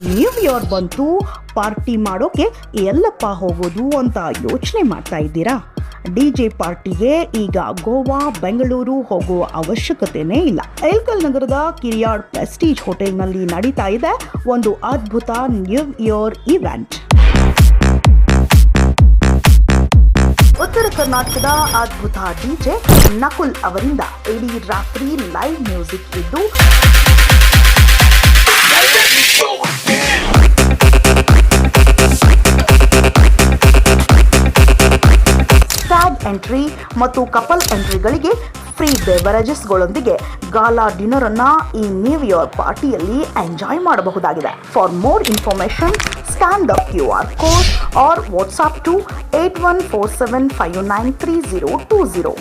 New year ಬಂತು party ಮಾಡೋಕೆ ಎಲ್ಲಪ್ಪ ಹೋಗೋದು ಅಂತ ಯೋಚನೆ ಮಾಡ್ತಾ ಇದ್ದೀರಾ? ಡಿ ಜೆ ಪಾರ್ಟಿಗೆ ಈಗ ಗೋವಾ, ಬೆಂಗಳೂರು ಹೋಗುವ ಅವಶ್ಯಕತೆನೇ ಇಲ್ಲ. ಎಲ್ಕಲ್ ನಗರದ ಕಿರಿಯಾಡ್ ಪ್ರೆಸ್ಟೀಜ್ ಹೋಟೆಲ್ನಲ್ಲಿ ನಡೀತಾ ಇದೆ ಒಂದು ಅದ್ಭುತ ನ್ಯೂ ಇಯರ್ ಇವೆಂಟ್ ಉತ್ತರ ಕರ್ನಾಟಕದ ಅದ್ಭುತ ಡಿಜೆ ನಕುಲ್ ಅವರಿಂದ ಇಡೀ ರಾತ್ರಿ ಲೈವ್ ಮ್ಯೂಸಿಕ್ ಇದ್ದು ಕ್ಲಬ್ ಎಂಟ್ರಿ ಮತ್ತು ಕಪಲ್ ಎಂಟ್ರಿಗಳಿಗೆ ಫ್ರೀ ಬೆವರೇಜಸ್ಗಳೊಂದಿಗೆ ಗಾಲಾ ಡಿನ್ನರ್ ಅನ್ನ ಈ ನ್ಯೂ ಇಯರ್ ಪಾರ್ಟಿಯಲ್ಲಿ ಎಂಜಾಯ್ ಮಾಡಬಹುದಾಗಿದೆ. For more information, scan the Q R code or WhatsApp two eight one four seven five nine three zero two zero.